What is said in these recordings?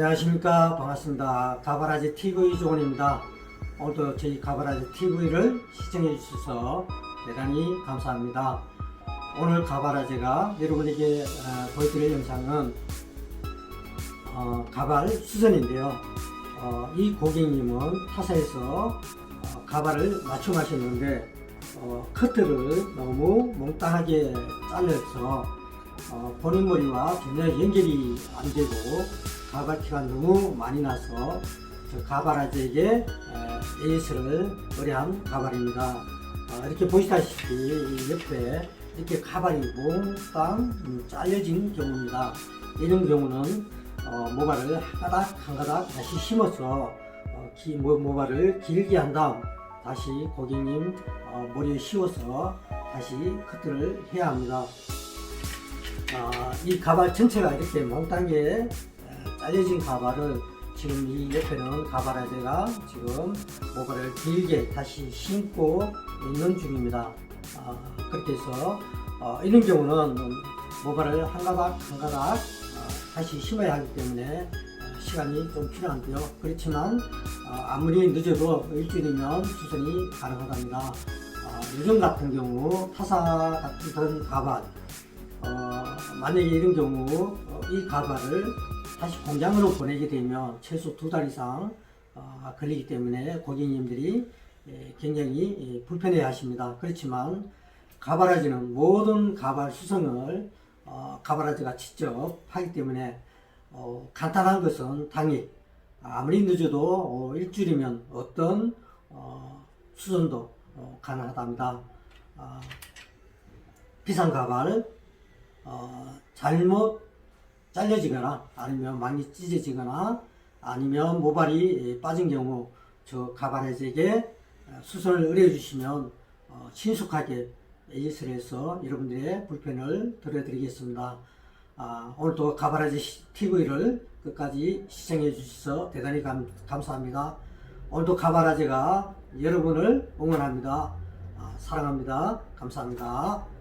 안녕하십니까. 반갑습니다. 가바라지 TV 조원입니다. 오늘도 저희 가바라지 TV를 시청해 주셔서 대단히 감사합니다. 오늘 가바라지가 여러분에게 어, 보여드릴 영상은 어, 가발 수선인데요. 어, 이 고객님은 타사에서 어, 가발을 맞춤하셨는데 어, 커트를 너무 몽땅하게 잘라서 어, 본인 머리와 전혀 연결이 안 되고 가발티가 너무 많이 나서 저 가발아재에게 AS를 의뢰한 가발입니다. 어, 이렇게 보시다시피 이 옆에 이렇게 가발이 몽땅 음, 잘려진 경우입니다. 이런 경우는 어, 모발을 한 가닥 한 가닥 다시 심어서 어, 기, 모, 모발을 길게 한 다음 다시 고객님 어, 머리에 씌워서 다시 커트를 해야 합니다. 아, 이 가발 전체가 이렇게 몽땅에 에, 잘려진 가발을 지금 이 옆에는 가발아재가 지금 모발을 길게 다시 심고 있는 중입니다. 아, 그렇게 해서 어, 이런 경우는 모발을 한 가닥 한 가닥 어, 다시 심어야 하기 때문에 어, 시간이 좀 필요한데요. 그렇지만 어, 아무리 늦어도 일주일이면 수선이 가능하답니다. 어, 요즘 같은 경우 타사 같은 가발 어, 만약에 이런 경우 어, 이 가발을 다시 공장으로 보내게 되면 최소 두 달 이상 어, 걸리기 때문에 고객님들이 예, 굉장히 예, 불편해 하십니다. 그렇지만 가발아지는 모든 가발 수성을 어, 가발아지가 직접 하기 때문에 어, 간단한 것은 당일 아무리 늦어도 어, 일주일이면 어떤 어, 수선도 어, 가능하답니다. 아, 비싼 가발 어, 잘못 잘려지거나 아니면 많이 찢어지거나 아니면 모발이 빠진 경우 저 가발에게 수선을 의뢰해 주시면 어, 신속하게 AS를 해서 여러분들의 불편을 덜어드리겠습니다. 아, 오늘도 가발아지 TV를 끝까지 시청해 주셔서 대단히 감, 감사합니다. 오늘도 가발아지가 여러분을 응원합니다. 아, 사랑합니다. 감사합니다.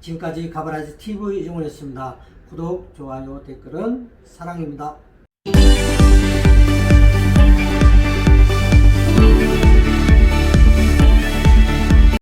지금까지 가바라지 TV 이종원이었습니다. 구독, 좋아요, 댓글은 사랑입니다.